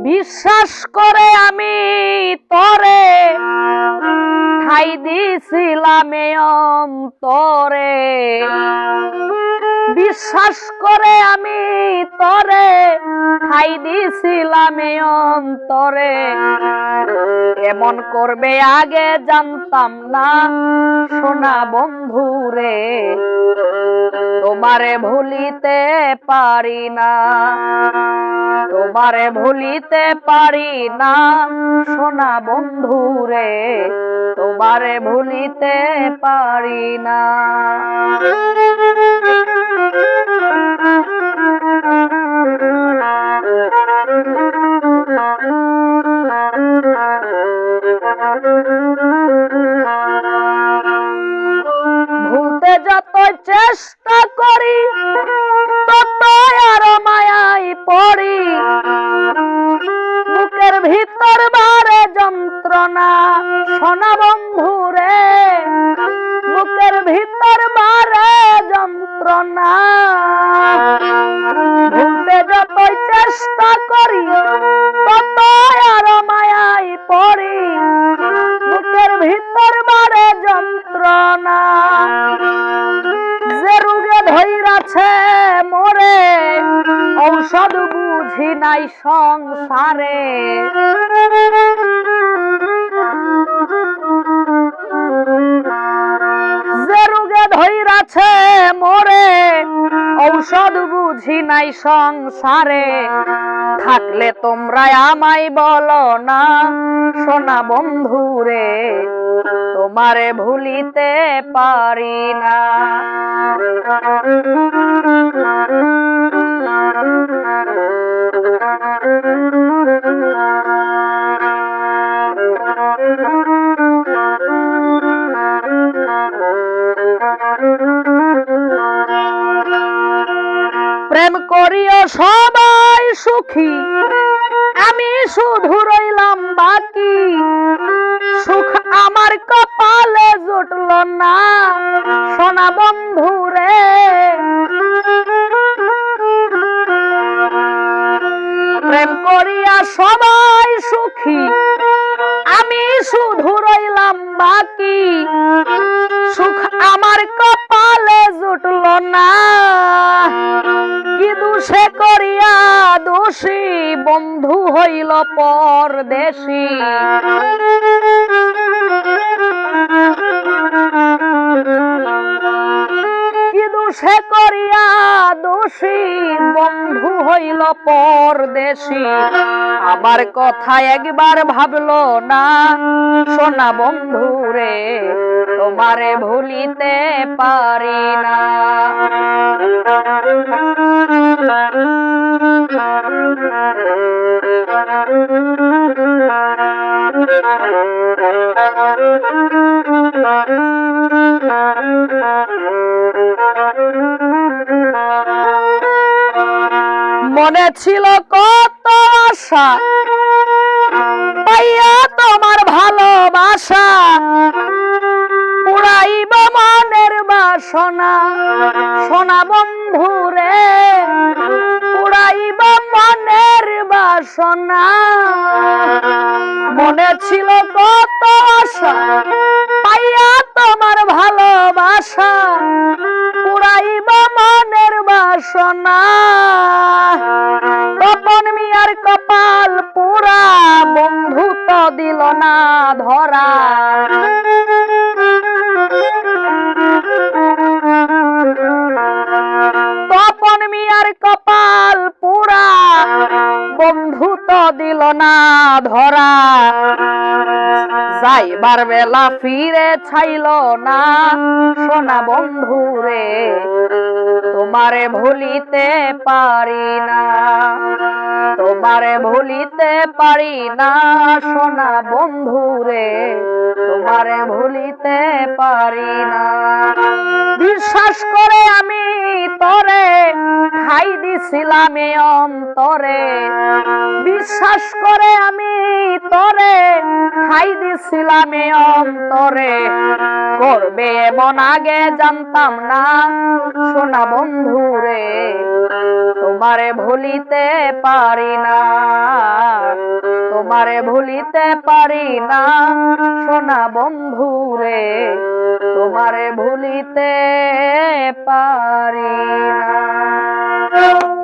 বিশ্বাস করে আমি তরে, ঠাই দিছিলাম অন্তরে। বিশ্বাস করে আমি তরে, ঠাই দিছিলাম অন্তরে। এমন করবে আগে জানতাম না, সোনা বন্ধুরে, তোমারে ভুলিতে পারি না। তোমারে ভুলিতে পারি না। সোনা বন্ধুরে তোমারে ভুলিতে পারি না। ভুলতে যত চেষ্টা করি যন্ত্রণা। ভুলতে যতই চেষ্টা করি তত আর মায়াই পড়ি বুকের ভিতর বারে যন্ত্রণা। যে রোগে ধৈরাছে, মরে। ঔষধ বুঝি নাই সংসারে। ধৈরাছে মরে। ঔষধ বুঝি নাই সংসারে। থাকলে তোমরা আমায় বলো না, সোনা বন্ধুরে, তোমারে ভুলিতে পারি না। প্রেম সবাই সুখী। আমি শুধু রইলাম বাকি। সুখ আমার কপালে জুটল না। সোনা বন্ধু রে। প্রেম করিয়া সবাই সুখী। আমি শুধু রইলাম বাকি। সুখ আমার কপালে জুটল না। দোষী, বন্ধু হইল পরদেশী। কি দুষে করিয়া দোষী, বন্ধু হইল পরদেশী। আমার কথা একবার ভাবলো না, সোনা বন্ধু রে, তোমারে ভুলিতে পারি না। মনে ছিল কত আশা পাইয়া তোমার ভালোবাসা পুরাইব মনের বাসনা। সোনা বন্ধু রে বাসনা মনে ছিল কত আশা পাইয়া তোমার ভালোবাসা পুরাইবা মনের বাসনা। দিল না ধরা। যাইবার বেলা ফিরে ছাইল না। সোনা বন্ধু রে, তোমারে ভুলিতে পারি না। তোমারে ভুলিতে পারি না, সোনা বন্ধু রে, তোমারে ভুলিতে পারি না। বিশ্বাস করে আমি তরে ঠাই দিছিলাম অন্তরে। বিশ্বাস করে আমি তরে ঠাই দিছিলাম অন্তরে। করবে এমন আগে জানতাম না, সোনা বন্ধুরে, তোমারে ভুলিতে পারি না। তোমারে ভুলিতে পারি না, সোনা বন্ধুরে। তোমারে ভুলিতে পারি না।